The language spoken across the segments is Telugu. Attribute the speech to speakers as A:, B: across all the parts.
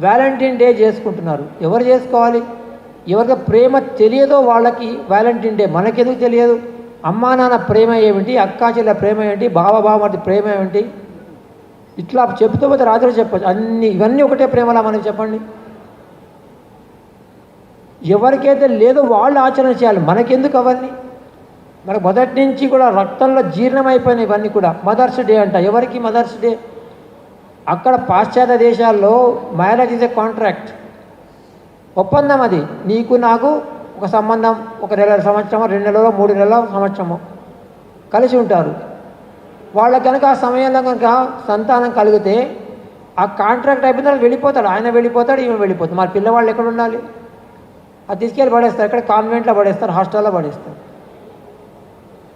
A: వ్యాలంటైన్ డే చేసుకుంటున్నారు. ఎవరు చేసుకోవాలి? ఎవరికి ప్రేమ తెలియదో వాళ్ళకి వ్యాలంటైన్ డే. మనకెందుకు తెలియదు? అమ్మా నాన్న ప్రేమ ఏమిటి? అక్కా చెల్లె ప్రేమ ఏంటి బావ ప్రేమ ఏమిటి? ఇట్లా చెబుతూ పోతే రాత్రి చెప్పచ్చు. అన్ని ఇవన్నీ ఒకటే ప్రేమలా మనకి చెప్పండి. ఎవరికైతే లేదో వాళ్ళు ఆచరణ చేయాలి. మనకెందుకు అవన్నీ? మనకు మొదటి నుంచి కూడా రక్తంలో జీర్ణమైపోయినాయి ఇవన్నీ కూడా. మదర్స్ డే అంట. ఎవరికి మదర్స్ డే? అక్కడ పాశ్చాత్య దేశాల్లో మ్యారేజ్ ఇస్ ఏ కాంట్రాక్ట్ ఒప్పందం అది. నీకు నాకు ఒక సంబంధం ఒక నెల సంవత్సరమో రెండు నెలలో మూడు నెలల సంవత్సరమో కలిసి ఉంటారు. వాళ్ళ కనుక ఆ సమయంలో కనుక సంతానం కలిగితే ఆ కాంట్రాక్ట్ అయిపోయిన వాళ్ళు వెళ్ళిపోతాడు ఆయన వెళ్ళిపోతాడు ఈమె వెళ్ళిపోతాడు మరి పిల్లవాళ్ళు ఎక్కడ ఉండాలి? అది తీసుకెళ్ళి పడేస్తారు. ఇక్కడ కాన్వెంట్లో పడేస్తారు హాస్టల్లో పడేస్తారు.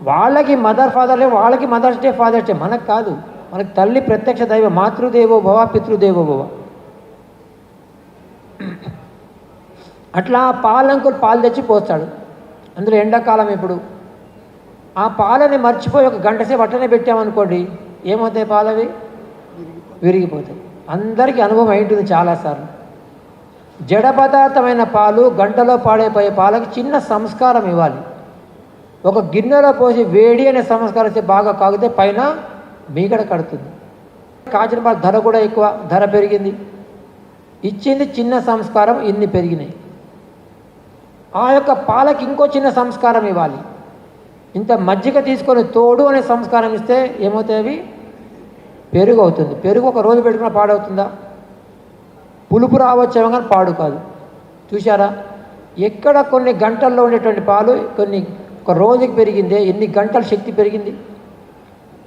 A: వాళ్ళకి మదర్ ఫాదర్లే వాళ్ళకి మదర్స్ డే ఫాదర్స్ డే మనకు కాదు. మనకి తల్లి ప్రత్యక్ష దైవం మాతృదేవో భవ పితృదేవో భవ. అట్లా పాలంకులు పాలు తెచ్చి పోస్తాడు. అందులో ఎండాకాలం ఇప్పుడు. ఆ పాలని మర్చిపోయి ఒక గంట సేపు అట్టనే పెట్టామనుకోండి ఏమవుతాయి పాలవి? విరిగిపోతాయి. అందరికీ అనుభవం అయింటుంది చాలాసార్లు. జడ పదార్థమైన పాలు గంటలో పాడైపోయే పాలకి చిన్న సంస్కారం ఇవ్వాలి. ఒక గిన్నెలో పోసి వేడి అనే సంస్కారం ఇస్తే బాగా కాగితే పైన మీగడ కడుతుంది. కాచిన ధర కూడా ఎక్కువ ధర పెరిగింది. ఇచ్చింది చిన్న సంస్కారం ఇన్ని పెరిగినాయి. ఆ యొక్క పాలకి ఇంకో చిన్న సంస్కారం ఇవ్వాలి. ఇంత మజ్జిగ తీసుకొని తోడు అనే సంస్కారం ఇస్తే ఏమవుతాయి అవి? పెరుగు అవుతుంది పెరుగు ఒక రోజు పెట్టుకున్న పాడవుతుందా? పులుపు రావచ్చేమో కానీ పాడు కాదు. చూశారా? ఎక్కడ కొన్ని గంటల్లో ఉండేటువంటి పాలు కొన్ని ఒక రోజుకి పెరిగిందే ఎన్ని గంటల శక్తి పెరిగింది?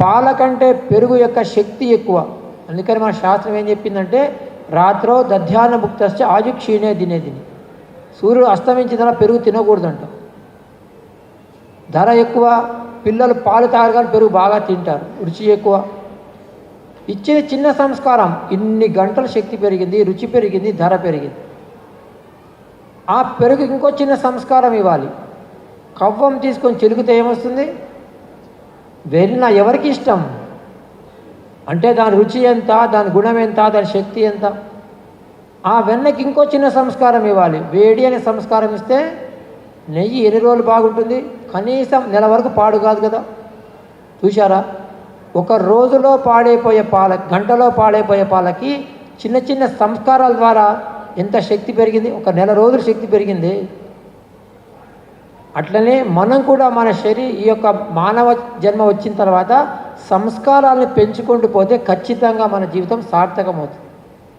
A: పాల కంటే పెరుగు యొక్క శక్తి ఎక్కువ. అందుకని మన శాస్త్రం ఏం చెప్పిందంటే రాత్రో దధ్యాన ముక్తశ్చ ఆజు క్షీణే దినే దిని. సూర్యుడు అస్తమించిన పెరుగు తినకూడదంట. ధర ఎక్కువ పిల్లలు పాలు తాగగానే పెరుగు బాగా తింటారు రుచి ఎక్కువ. ఇచ్చిన చిన్న సంస్కారం ఇన్ని గంటల శక్తి పెరిగింది రుచి పెరిగింది ధర పెరిగింది. ఆ పెరుగు ఇంకో చిన్న సంస్కారం ఇవ్వాలి. కవ్వం తీసుకొని చెలుగుతే ఏమొస్తుంది? వెన్న ఎవరికి ఇష్టం? అంటే దాని రుచి ఎంత దాని గుణం ఎంత దాని శక్తి ఎంత? ఆ వెన్నకి ఇంకో చిన్న సంస్కారం ఇవ్వాలి. వేడి అనే సంస్కారం ఇస్తే నెయ్యి ఎన్ని రోజులు బాగుంటుంది? కనీసం నెల వరకు పాడు కాదు కదా. చూశారా? ఒక రోజులో పాడైపోయే పాల గంటలో పాడైపోయే పాలకి చిన్న చిన్న సంస్కారాల ద్వారా ఎంత శక్తి పెరిగింది? ఒక నెల రోజులు శక్తి పెరిగింది. అట్లనే మనం కూడా మన శరీర ఈ యొక్క మానవ జన్మ వచ్చిన తర్వాత సంస్కారాలను పెంచుకుంటూ పోతే ఖచ్చితంగా మన జీవితం సార్థకమవుతుంది.